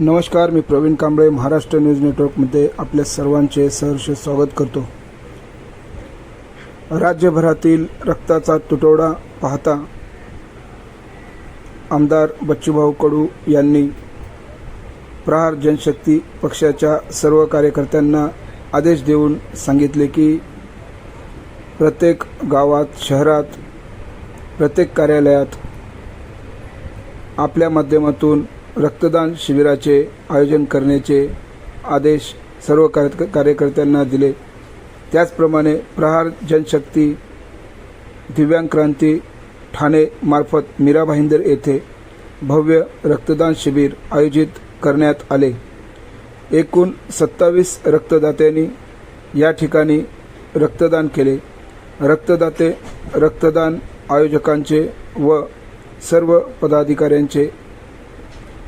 नमस्कार मी प्रवीण कांबळे महाराष्ट्र न्यूज नेटवर्कमध्ये आपल्या सर्वांचे सहर्ष स्वागत करतो. राज्यभरातील रक्ताचा तुटवडा पाहता आमदार बच्चूभाऊ कडू यांनी प्रहार जनशक्ती पक्षाच्या सर्व कार्यकर्त्यांना आदेश देऊन सांगितले की प्रत्येक गावात शहरात प्रत्येक कार्यालयात आपल्या माध्यमातून रक्तदान शिबिराचे आयोजन करण्याचे आदेश सर्व कार्यकर्त्यांना दिले. त्याचप्रमाणे प्रहार जनशक्ती दिव्यांग क्रांती ठाणे मार्फत मीरा भाईंदर येथे भव्य रक्तदान शिबिर आयोजित करण्यात आले. एकूण सत्तावीस रक्तदात्यांनी या ठिकाणी रक्तदान केले. रक्तदाते रक्तदान आयोजकांचे व सर्व पदाधिकाऱ्यांचे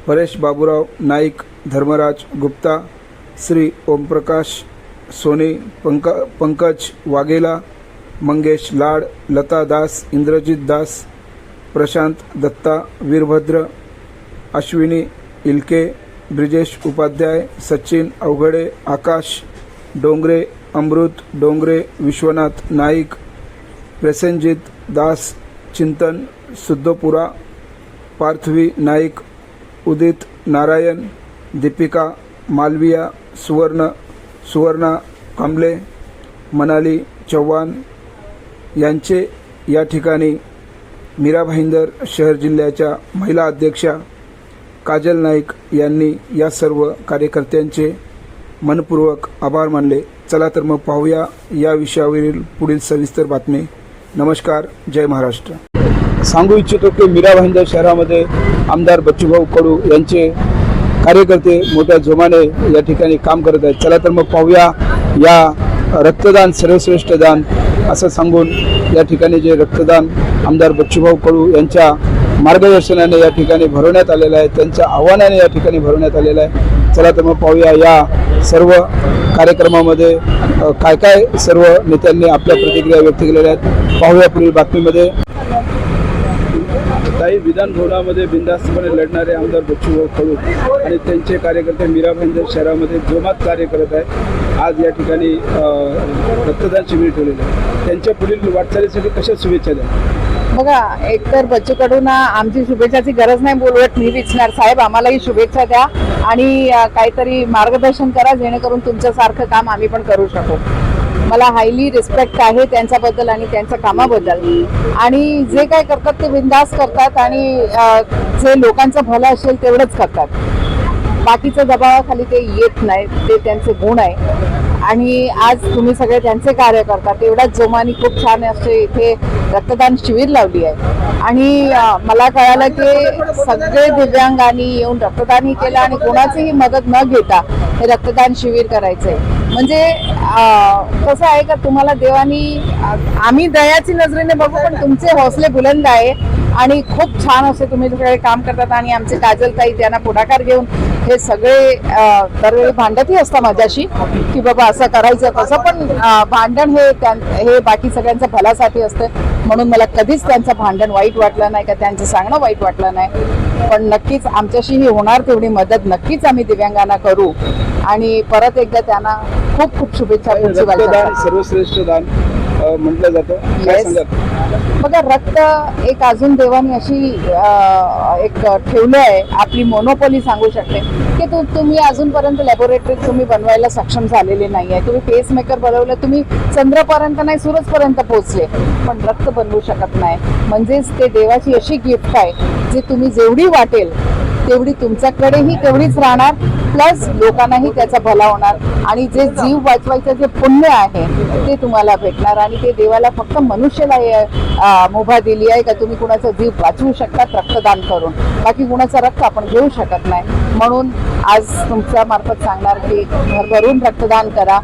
परेश बाबूराव नाईक धर्मराज गुप्ता श्री ओमप्रकाश सोने पंक पंकज वाघेला मंगेश लाड लता दास इंद्रजित दास प्रशांत दत्ता वीरभद्र अश्विनी इलके ब्रिजेश उपाध्याय सचिन अवघडे आकाश डोंगरे अमृत डोंगरे विश्वनाथ नाईक प्रसेनजित दास चिंतन सुद्धोपुरा पार्थवी नाईक उदित नारायण दीपिका मालविया सुवर्ण सुवर्णा कांबले मनाली चव्हाण यांचे या ठिकाणी मीरा भाईंदर शहर जिल्ह्याच्या महिला अध्यक्षा काजल नाईक यांनी या सर्व कार्यकर्त्यांचे मनपूर्वक आभार मानले. चला तर मग पाहूया या विषयावरील पुढील सविस्तर बातमी. नमस्कार जय महाराष्ट्र. सांगू इच्छितो की मीरा भाईंदर शहरामध्ये आमदार बच्चूभाऊ कडू यांचे कार्यकर्ते मोठ्या जोमाने या ठिकाणी काम करत आहेत. चला तर मग पाहूया या रक्तदान सर्वश्रेष्ठ दान असं सांगून या ठिकाणी जे रक्तदान आमदार बच्चूभाऊ कडू यांच्या मार्गदर्शनाने या ठिकाणी भरवण्यात आलेलं आहे त्यांच्या आव्हानाने या ठिकाणी भरवण्यात आलेलं आहे. चला तर मग पाहूया या सर्व कार्यक्रमामध्ये काय काय सर्व नेत्यांनी आपल्या प्रतिक्रिया व्यक्त केलेल्या आहेत. पाहूया पुढील बातमीमध्ये. काही विधानभवनामध्ये बिंदास्तपणे लढणारे आमदार बच्चूभाऊ कडू आणि त्यांचे कार्यकर्ते मीरा भाईंदर शहरामध्ये जोमात कार्य करत आहेत. आज या ठिकाणी रक्तदान शिबिर ठेवलेलं आहे. त्यांच्या पुढील वाटचालीसाठी कशा शुभेच्छा द्या बघा एकतर बच्चूकडून आमची शुभेच्छाची गरज नाही बोलवत मी विचणार. साहेब आम्हालाही शुभेच्छा द्या आणि काहीतरी मार्गदर्शन करा जेणेकरून तुमच्यासारखं काम आम्ही पण करू शकू. मला हायली रिस्पेक्ट आहे त्यांच्याबद्दल आणि त्यांच्या कामाबद्दल. आणि जे काय करतात ते बिंदास करतात आणि जे लोकांचं भलं असेल तेवढंच करतात. बाकीच्या दबावाखाली ते येत नाही ते त्यांचे गुण आहे. आणि आज तुम्ही सगळे त्यांचे कार्य करता तेवढ्याच जोमाने खूप छान असे इथे रक्तदान शिबिर लावली आहे. आणि मला कळालं की सगळे दिव्यांगांनी येऊन रक्तदानही केलं आणि कोणाचीही मदत न घेता हे रक्तदान शिबिर करायचंय. म्हणजे कसं आहे का तुम्हाला देवानी आम्ही दयाची नजरेने बघू पण तुमचे हौसले बुलंद आहे. आणि खूप छान असे तुम्ही सगळे काम करतात आणि आमचे काजलताई त्यांना पुढाकार घेऊन हे सगळे दरवेळी भांडतही असतात माझ्याशी की बाबा असं करायचं तसं पण भांडण हे हे बाकी सगळ्यांच्या भल्यासाठी असतं. म्हणून मला कधीच त्यांचं भांडण वाईट वाटलं नाही का त्यांचं सांगणं वाईट वाटलं नाही. पण नक्कीच आमच्याशी ही होणार तेवढी मदत नक्कीच आम्ही दिव्यांगांना करू. आणि परत एकदा त्यांना खूप खूप शुभेच्छा सर्वश्रेष्ठ दान. म्हटलं जातं काय Yes. सांगाल? बघा रक्त एक अजून देवानी अशी अं, एक ठेवलं आहे. आपली मोनोपॉली सांगू शकते. की तू तुम्ही अजूनपर्यंत लॅबोरेटरीत तुम्ही बनवायला सक्षम झालेले नाही आहे. तुम्ही पेस मेकर बनवलं तुम्ही चंद्रपर्यंत नाही सूरजपर्यंत पोहोचले. पण रक्त बनवू शकत नाही. म्हणजेच ते देवाची अशी गिफ्ट आहे जे तुम्ही जेवढी वाटेल तेवढी तुमच्याकडेही तेवढीच राहणार. प्लस लोकांनाही त्याचा भला होणार आणि जे जीव वाचवायचं जे पुण्य आहे ते तुम्हाला भेटणार आणि ते देवाला फक्त मनुष्याला मुभा दिली आहे का तुम्ही कुणाचा जीव वाचवू शकतात रक्तदान करून. बाकी कुणाचा रक्त आपण घेऊ शकत नाही. म्हणून आज तुमच्या मार्फत सांगणार की भरभरून रक्तदान करा.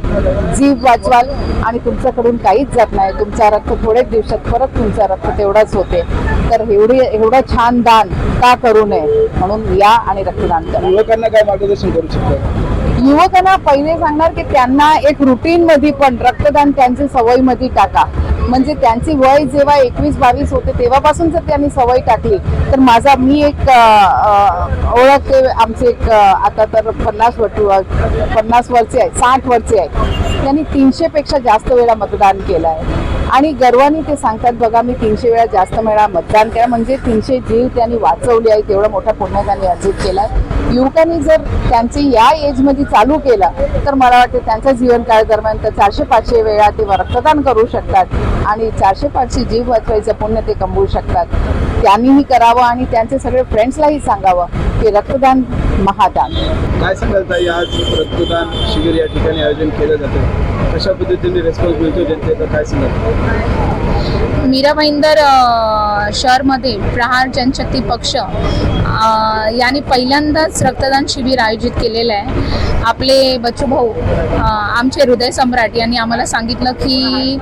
जीव वाचवाल आणि तुमच्याकडून काहीच जात नाही. तुमचा रक्त थोड्याच दिवसात परत तुमचा रक्त तेवढाच होते. तर एवढी एवढं छान दान का करू नये? म्हणून या आणि रक्तदान करा. युवकांना काय मार्गदर्शन करू शकतात. युवकांना पहिले सांगणार की त्यांना एक रुटीन मध्ये पण रक्तदान त्यांच्या सवयीमध्ये टाका. म्हणजे त्यांची वय जेव्हा एकवीस बावीस होते तेव्हापासून जर त्यांनी सवय टाकली तर माझा मी एक ओळखते आमचे एक आता तर पन्नास वर्ष पन्नास वर्षे आहे साठ वर्षे आहे. त्यांनी तीनशे पेक्षा जास्त वेळा मतदान केलं आहे आणि गर्वाने ते सांगतात बघा मी तीनशे वेळा जास्त वेळा मतदान केलं म्हणजे तीनशे जीव त्यांनी वाचवले आहे तेवढा मोठा पुण्य त्यांनी अर्जित केला युवकांनी जर त्यांचे या एजमध्ये चालू केलं तर मला वाटतं त्यांच्या जीवनकाळ दरम्यान तर चारशे पाचशे वेळा ते रक्तदान करू शकतात आणि चारशे पाचशे जीव वाचवायचं पुण्य ते कमवू शकतात. त्यांनीही करावं आणि त्यांचे सगळे फ्रेंड्सलाही सांगावं की रक्तदान महादान. काय सांगाल आज रक्तदान शिबिर या ठिकाणी आयोजन केलं जातं कशा पद्धतीने रेस्पॉन्स मिळतो जनतेचा? काय सांगाल? मीरा भाईंदर शहरमध्ये प्रहार जनशक्ती पक्ष अ, यांनी पहिल्यांदाच रक्तदान शिबिर आयोजित केलेलं आहे. आपले बच्चू भाऊ आमचे हृदय सम्राट यांनी आम्हाला सांगितलं की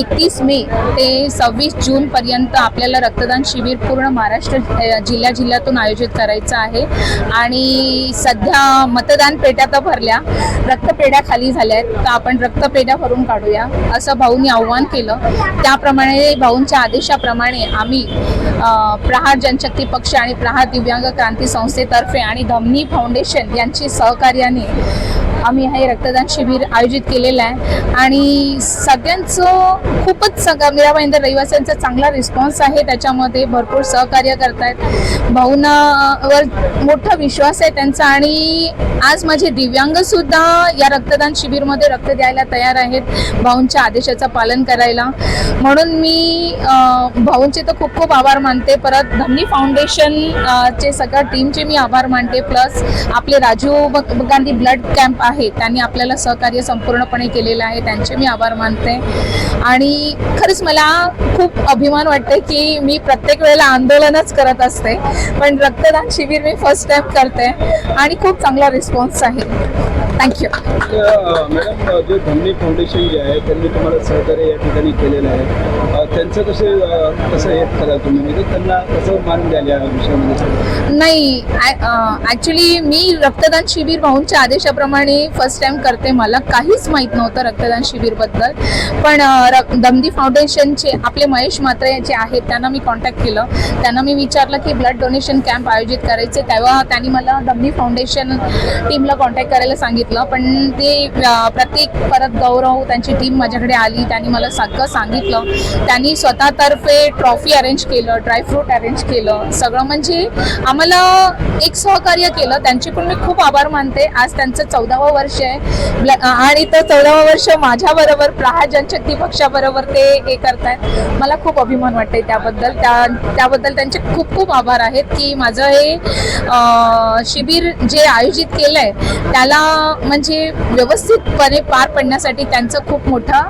एकतीस मे ते सव्वीस जूनपर्यंत आपल्याला रक्तदान शिबिर पूर्ण महाराष्ट्र जिल्ह्या जिल्ह्यातून आयोजित करायचं आहे. आणि सध्या मतदान पेट्या तर भरल्या रक्तपेढ्या खाली झाल्या आहेत. तर आपण रक्तपेढ्या भरून काढूया असं भाऊंनी आव्हान केलं. त्याप्रमाणे भाऊंच्या आदेशाप्रमाणे आम्ही प्रहार जनशक्ती पक्ष आणि प्रहार दिव्यांग क्रांती संस्थेतर्फे आणि धमनी फाउंडेशन यांची सहकार्य सहकार्याने आम्ही हे रक्तदान शिबिर आयोजित केलेलं आहे. आणि सगळ्यांचं खूपच सगळं मीरा भाईंदर रहिवाशांचा चांगला रिस्पॉन्स आहे. त्याच्यामध्ये भरपूर सहकार्य करतायत. भाऊनावर मोठा विश्वास आहे त्यांचा. आणि आज माझे दिव्यांग सुद्धा या रक्तदान शिबिरमध्ये रक्त द्यायला तयार आहेत भाऊंच्या आदेशाचं पालन करायला. म्हणून मी भाऊंचे तर खूप खूप आभार मानते. परत धमनी फाउंडेशन चे सगळ्या टीमचे मी आभार मानते. प्लस आपले राजीव गांधी ब्लड कॅम्प आहे. त्यांनी आपल्याला सहकार्य संपूर्णपणे केलेलं आहे. त्यांचे मी आभार मानते. आणि खरंच मला खूप अभिमान वाटते की मी प्रत्येक वेळेला आंदोलनच करत असते. पण रक्तदान शिबिर मी फर्स्ट टाइम करते. आणि खूप चांगला रिस्पॉन्स आहे. थँक्यू तर, मॅडम अ, जे धमनी फाउंडेशन जे आहे त्यांनी तुम्हाला सहकार्य या ठिकाणी केलेलं आहे. त्यांचं कसे कसं हे कराल तुम्ही? म्हणजे त्यांना कसं मान द्याल या विषयामध्ये? नाही ॲक्च्युली मी रक्तदान शिबिर भाऊंच्या आदेशाप्रमाणे फर्स्ट टाइम करते मला. काहीच माहीत नव्हतं रक्तदान शिबिरबद्दल. पण र दमदी फाउंडेशनचे आपले महेश मात्रे जे आहेत त्यांना मी कॉन्टॅक्ट केलं. त्यांना मी विचारलं की ब्लड डोनेशन कॅम्प आयोजित करायचे. तेव्हा त्यांनी मला दमदी फाउंडेशन टीमला कॉन्टॅक्ट करायला सांगितलं. पण ते प्रत्येक परत गौरव त्यांची टीम माझ्याकडे आली. त्यांनी मला सगळं सांगितलं. त्यांनी स्वतःतर्फे ट्रॉफी अरेंज केलं ड्रायफ्रूट अरेंज केलं. सगळं म्हणजे आम्हाला एक सहकार्य केलं. त्यांचे पण मी खूप आभार मानते. आज त्यांचं चौदावं वर्ष आहे. आणि तर चौदावं वर्ष माझ्याबरोबर प्रहार जनशक्ती पक्षाबरोबर ते हे करतायत. मला खूप अभिमान वाटते त्याबद्दल. त्या त्याबद्दल त्यांचे खूप खूप आभार आहेत की माझं हे शिबिर जे आयोजित केलं आहे त्याला म्हणजे व्यवस्थितपणे पार पडण्यासाठी त्यांचं खूप मोठा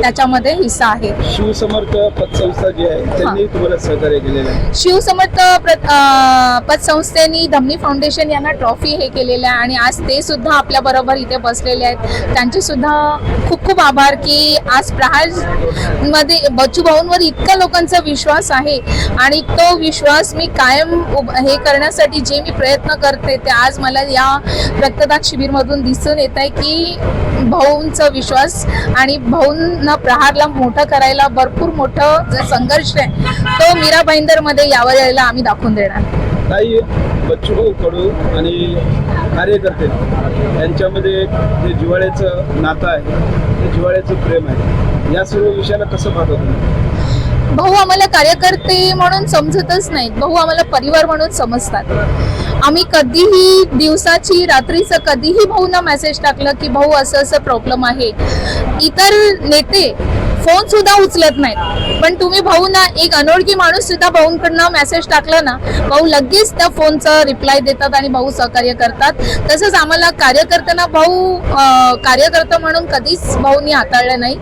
त्याच्यामध्ये हिस्सा आहे. शिवसमर्थ पतसंस्था जी आहे त्यांनी तुम्हाला सहकार्य केलेलं आहे. शिवसमर्थ पतसंस्थेनी धमनी फाउंडेशन यांना ट्रॉफी हे केलेलं आहे आणि आज ते सुद्धा आपल्या बरोबर इथे बसलेले आहेत. त्यांचे सुद्धा खूप खूप आभार की आज प्रहारमध्ये बच्चू भाऊंवर इतक्या लोकांचा विश्वास आहे आणि तो विश्वास मी कायम हे करण्यासाठी जे मी प्रयत्न करते ते आज मला या रक्तदान शिबिरमधून दिसून येत आहे की भाऊंचा विश्वास आणि भाऊंना प्रहारला मोठं करायला भरपूर मोठं जे संघर्ष आहे तो मीरा भाईंदरमध्ये यावर यायला आम्ही दाखवून देणार. बच्चूभाऊ कडू आणि कार्यकर्ते यांच्यामध्ये एक जे जिवाळ्याचं नातं आहे ते जिवाळ्याचं प्रेम आहे. या सर्व विषयाला कसं पाहतो तुम्ही? भाऊ आम्हाला कार्यकर्ते म्हणून समजतच नाहीत. भाऊ आम्हाला परिवार म्हणून समजतात. आम्ही कधीही दिवसाची रात्रीचं कधीही भाऊंना मेसेज टाकलं की भाऊ असं असं प्रॉब्लेम आहे. इतर नेते फोन सुद्धा उचलत नाहीत. पण तुम्ही भाऊना एक अनोळखी माणूस सुद्धा भाऊंकडनं मेसेज टाकला ना भाऊ लगेच त्या फोनचं रिप्लाय देतात आणि भाऊ सहकार्य करतात. तसंच आम्हाला कार्यकर्त्यांना भाऊ कार्यकर्ता म्हणून कधीच भाऊनी हाताळलं नाही.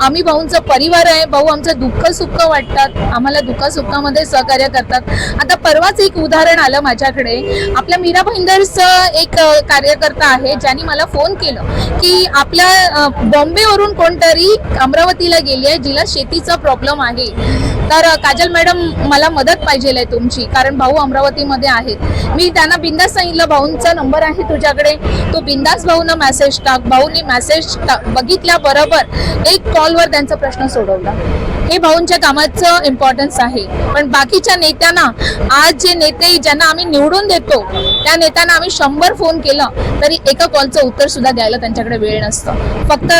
आम्ही भाऊंचा परिवार आहे भाऊ आमचं दुःख सुख वाटतात. आम्हाला दुःख सुखामध्ये सहकार्य करतात. आता परवाच एक उदाहरण आलं माझ्याकडे. आपल्या मीरा भाईंदरचं एक कार्यकर्ता आहे ज्यांनी मला फोन केलं की आपल्या बॉम्बेवरून कोणतरी अमरावतीला गेली आहे जिला शेतीचा प्रॉब्लेम आहे. तर काजल मॅडम मला मदत पाहिजे आहे तुमची कारण भाऊ अमरावतीमध्ये आहेत. मी त्यांना बिंदास सांगितलं भाऊंचा नंबर आहे तुझ्याकडे. तू बिंदास भाऊनं मेसेज टाक भाऊनी मेसेज बघितल्याबरोबर एक कॉलवर त्यांचा प्रश्न सोडवला. हे भाऊंच्या कामाचं इम्पॉर्टन्स आहे. पण बाकीच्या नेत्यांना आज जे नेते ज्यांना आम्ही निवडून देतो त्या नेत्यांना आम्ही शंभर फोन केलं तरी एका कॉलचं उत्तर सुद्धा द्यायला त्यांच्याकडे वेळ नसतं. फक्त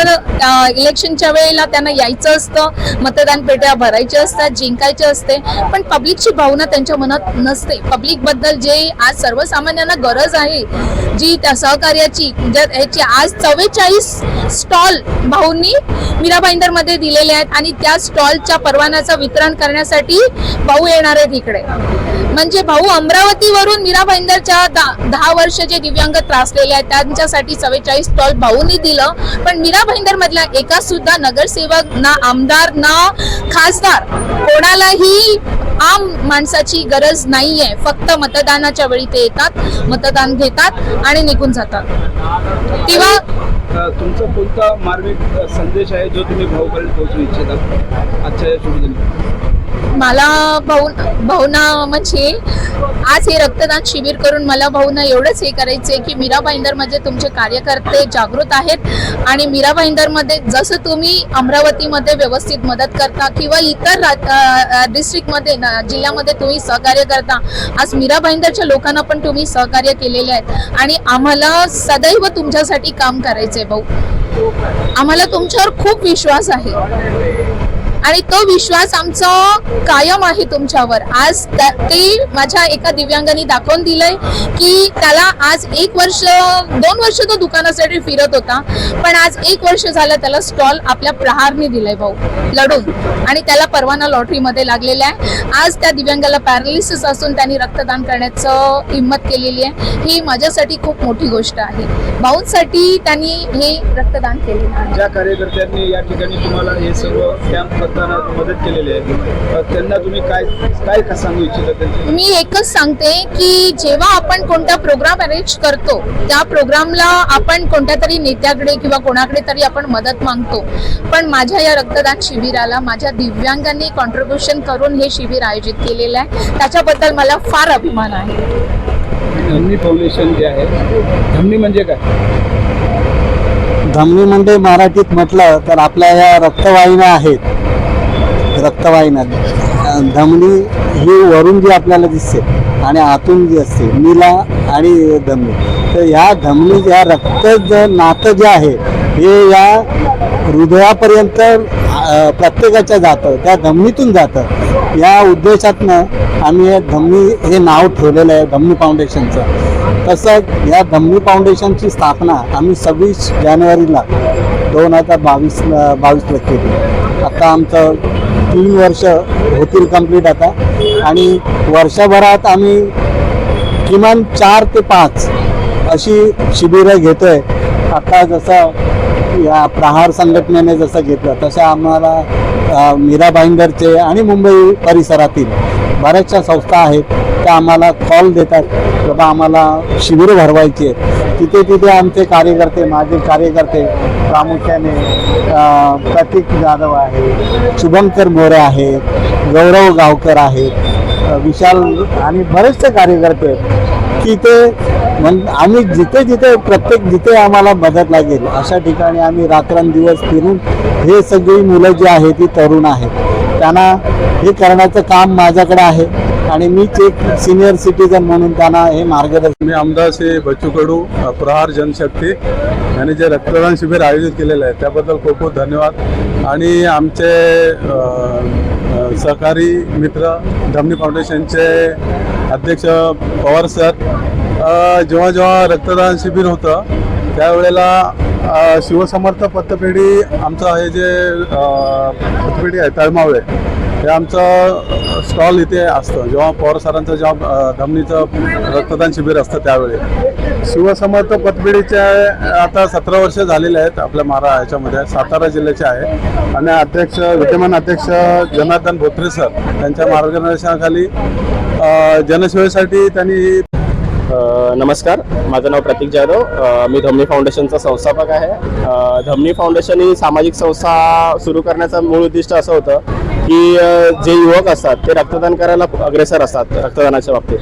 इलेक्शनच्या वेळेला त्यांना यायचं असतं मतदान पेट्या भरायचे असतात जिंकायचे असते पण पब्लिकची भावना त्यांच्या मनात नसते. पब्लिकबद्दल जे आज सर्वसामान्यांना गरज आहे जी त्या सहकार्याची जर ह्याची आज चव्वेचाळीस स्टॉल भाऊंनी मीरा भाईंदरमध्ये दिलेले आहेत आणि त्या स्टॉलच्या परवान्याचं वितरण करण्यासाठी भाऊ येणार आहेत इकडे. म्हणजे भाऊ अमरावतीवरून मीरा भाईंदरच्या दहा वर्ष जे दिव्यांग त्रासलेले आहेत त्यांच्यासाठी चव्वेचाळीस स्टॉल भाऊंनी दिलं. पण मीरा भाईंदर मधल्या एका सुद्धा नगरसेवक ना आमदार ना खासदार कोणालाही आम माणसाची गरज नाही आहे फक्त मतदानाच्या वेळी ते येतात मतदान घेतात आणि निघून जातात. तेव्हा तुमचा कोणता मार्मिक संदेश आहे जो तुम्ही भाऊपर्यंत पोहोचू इच्छिता? आजच्या या मला भाऊ भाऊना म्हणजे आज हे रक्तदान शिबिर करून मला भाऊना एवढंच हे करायचंय की मीरा भाईंदरमध्ये तुमचे कार्यकर्ते जागृत आहेत आणि मीरा भाईंदरमध्ये जसं तुम्ही अमरावतीमध्ये व्यवस्थित मदत करता किंवा इतर डिस्ट्रिक्टमध्ये जिल्ह्यामध्ये तुम्ही सहकार्य करता आज मीरा भाईंदरच्या लोकांना पण तुम्ही सहकार्य केलेले आहेत. आणि आम्हाला सदैव तुमच्यासाठी काम करायचंय भाऊ. आम्हाला तुमच्यावर खूप विश्वास आहे. आणि तो विश्वास आमचा कायम आहे तुमच्यावर. आज त्या- ते माझ्या एका दिव्यांगाने दाखवून दिलंय की त्याला आज एक वर्ष दोन वर्ष तो दुकानासाठी फिरत होता पण आज एक वर्ष झालं त्याला स्टॉल आपल्या प्रहारने दिलाय भाऊ लढून. आणि त्याला परवाना लॉटरीमध्ये लागलेला आहे. आज त्या दिव्यांगाला पॅरालिसिस असून त्यांनी रक्तदान करण्याचं हिंमत केलेली आहे. ही माझ्यासाठी खूप मोठी गोष्ट आहे. भाऊंसाठी त्यांनी हे रक्तदान केलेलं आहे. ज्या कार्यकर्त्यांनी या ठिकाणी तुम्हाला हे सर्व कॅम्प करताना मदत केलेली आहे. त्यांना तुम्ही काय काय का सांगू इच्छिता मी एकच सांगते की जेव्हा आपण कोणता प्रोग्राम अरेंज करतो त्या प्रोग्रामला आपण कोणत्या तरी नेत्याकडे किंवा कोणाकडे तरी आपण मदत मागतो. पण माझ्या या रक्तदान शिबिराला माझ्या दिव्यांगांनी कॉन्ट्रीब्युशन करून हे शिबिर आयोजित केलेलं आहे. त्याच्याबद्दल मला फार अभिमान आहे. धमनी फाउंडेशन जे आहे धमनी म्हणजे काय? धमनी म्हणजे मराठीत म्हटलं तर आपल्या या रक्तवाहिन्या आहेत. रक्तवाहिन्या. धमनी ही वरून जी आपल्याला दिसते आणि आतून जी असते नीला आणि धमनी. तर ह्या धमनी या रक्त ज नातं जे आहे हे या हृदयापर्यंत प्रत्येकाच्या जातं. त्या धमनीतून जातं. या उद्देशातनं आम्ही हे धमनी हे नाव ठेवलेलं आहे धमनी फाउंडेशनचं. तसंच या धमनी फाउंडेशनची स्थापना आम्ही सव्वीस जानेवारीला दोन हजार बावीस बावीसला केली. आता आमचं तीन वर्ष होतील कंप्लीट आता. आणि वर्षभरात आम्ही किमान चार ते पाच अशी शिबिरं घेतो आहे आता जसं या प्रहार संघटनेने जसं घेतलं तसं आम्हाला मीरा भाईंदरचे आणि मुंबई परिसरातील बऱ्याचशा संस्था आहेत त्या आम्हाला कॉल देतात. बाबा आम्हाला शिबिरं भरवायची आहेत. तिथे तिथे आमचे कार्यकर्ते माझे कार्यकर्ते प्रामुख्याने प्रतीक जाधव आहे शुभंकर मोरे आहेत गौरव गावकर आहेत विशाल आणि बरेचसे कार्यकर्ते की ते म्हण आम्ही जिथे जिथे प्रत्येक जिथे आम्हाला मदत लागेल अशा ठिकाणी आम्ही रात्रंदिवस फिरून हे सगळी मुलं जी आहेत ती तरुण आहेत. त्यांना हे करण्याचं काम माझ्याकडे आहे. आणि मीच एक सिनियर सिटीजन म्हणून त्यांना हे मार्गदर्शन मी आमदार श्री बच्चू कडू प्रहार जनशक्ती यांनी जे रक्तदान शिबिर आयोजित केलेलं आहे त्याबद्दल खूप खूप धन्यवाद. आणि आमचे सहकारी मित्र धमनी फाउंडेशनचे अध्यक्ष पवार सर जेव्हा जेव्हा रक्तदान शिबिर होतं त्यावेळेला शिवसमर्थ पतपेढी आमचं हे जे अ, पतपेढी आहे तळमावळे हे आमचं स्टॉल इथे असतं. जेव्हा पवार सरांचं जेव्हा धमनीचं रक्तदान शिबिर असतं त्यावेळी. शिवसमर्थ पतपेढीचे आता सतरा वर्ष झालेले आहेत आपल्या महारा ह्याच्यामध्ये सातारा जिल्ह्याचे आहे. आणि अध्यक्ष विद्यमान अध्यक्ष जनार्दन भोत्रे सर त्यांच्या मार्गदर्शनाखाली जनसेवेसाठी त्यांनी नमस्कार. माझं नाव प्रतीक जाधव. मी धमनी फाउंडेशनचा संस्थापक आहे. धमनी फाउंडेशन ही सामाजिक संस्था सुरू करण्याचं मूळ उद्दिष्ट असं होतं. की जे युवक असतात ते रक्तदान करायला खूप अग्रेसर असतात रक्तदानाच्या बाबतीत.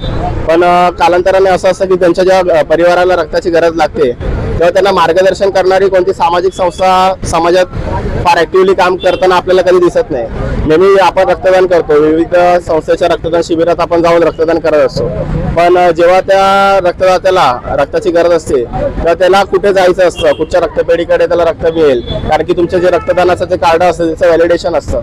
पण कालांतराने असं असतं की त्यांच्या ज्या परिवाराला रक्ताची गरज लागते तेव्हा त्यांना मार्गदर्शन करणारी कोणती सामाजिक संस्था समाजात फार ऍक्टिव्हली काम करताना आपल्याला कधी दिसत नाही. नेहमी आपण रक्तदान करतो. विविध संस्थेच्या रक्तदान शिबिरात आपण जाऊन रक्तदान करत असतो. पण जेव्हा त्या रक्तदात्याला रक्ताची गरज असते तेव्हा त्याला कुठे जायचं असतं? कुठच्या रक्तपेढीकडे त्याला रक्त मिळेल? कारण की तुमचं जे रक्तदानाचं जे कार्ड असतं त्याचं व्हॅलिडेशन असतं.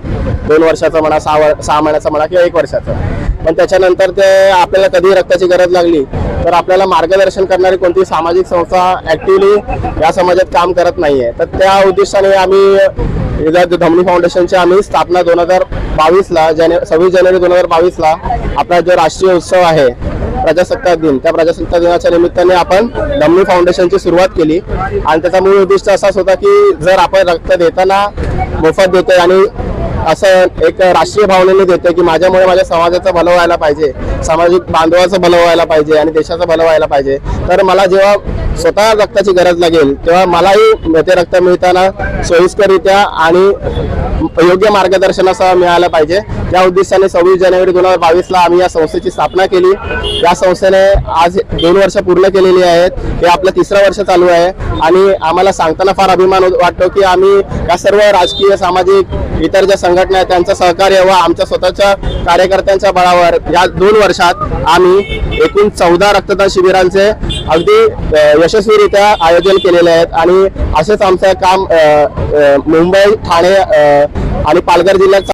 दोन वर्षाचं म्हणा सहा सहा महिन्याचं म्हणा किंवा एक वर्षाचं. पण त्याच्यानंतर ते आपल्याला कधी रक्ताची गरज लागली तर आपल्याला मार्गदर्शन करणारी कोणती सामाजिक संस्था ऍक्टिव्हली या समाजात काम करत नाहीये. तर त्या उद्देशाने आम्ही धमनी फाउंडेशनची आम्ही स्थापना दोन हजार बावीसला जाने सव्वीस जानेवारी दोन हजार बावीसला आपला जो राष्ट्रीय उत्सव आहे प्रजासत्ताक दिन त्या प्रजासत्ताक दिनाच्या निमित्ताने आपण धमनी फाउंडेशनची सुरुवात केली. आणि त्याचा मूळ उद्दिष्ट असाच होता की जर आपण रक्त देताना मोफत देतोय आणि असं एक राष्ट्रीय भावनेने देते की माझ्यामुळे माझ्या समाजाचं भलं व्हायला पाहिजे सामाजिक बांधवाचं भलं व्हायला पाहिजे आणि देशाचं भलं व्हायला पाहिजे. तर मला जेव्हा स्वतः रक्ताची गरज लागेल तेव्हा मलाही ते रक्त मिळताना सोयीस्कररित्या आणि योग्य मार्गदर्शनासह मिळालं पाहिजे. या उद्देशाने सव्वीस जानेवारी दोन हजार बावीसला आम्ही या संस्थेची स्थापना केली. या संस्थेने आज दोन वर्ष पूर्ण केलेली आहेत. हे आपलं तिसरं वर्ष चालू आहे. आणि आम्हाला सांगताना फार अभिमान वाटतो की आम्ही या सर्व राजकीय सामाजिक इतर ज्या संघटना आहेत त्यांचं सहकार्य व आमच्या स्वतःच्या कार्यकर्त्यांच्या बळावर या दोन वर्षात आम्ही एकूण चौदा रक्तदान शिबिरांचे अगदी यशस्वीरित्या आयोजन केलेले आहेत. आणि असेच आमचं काम मुंबई ठाणे आणि पालघर जिल्ह्यात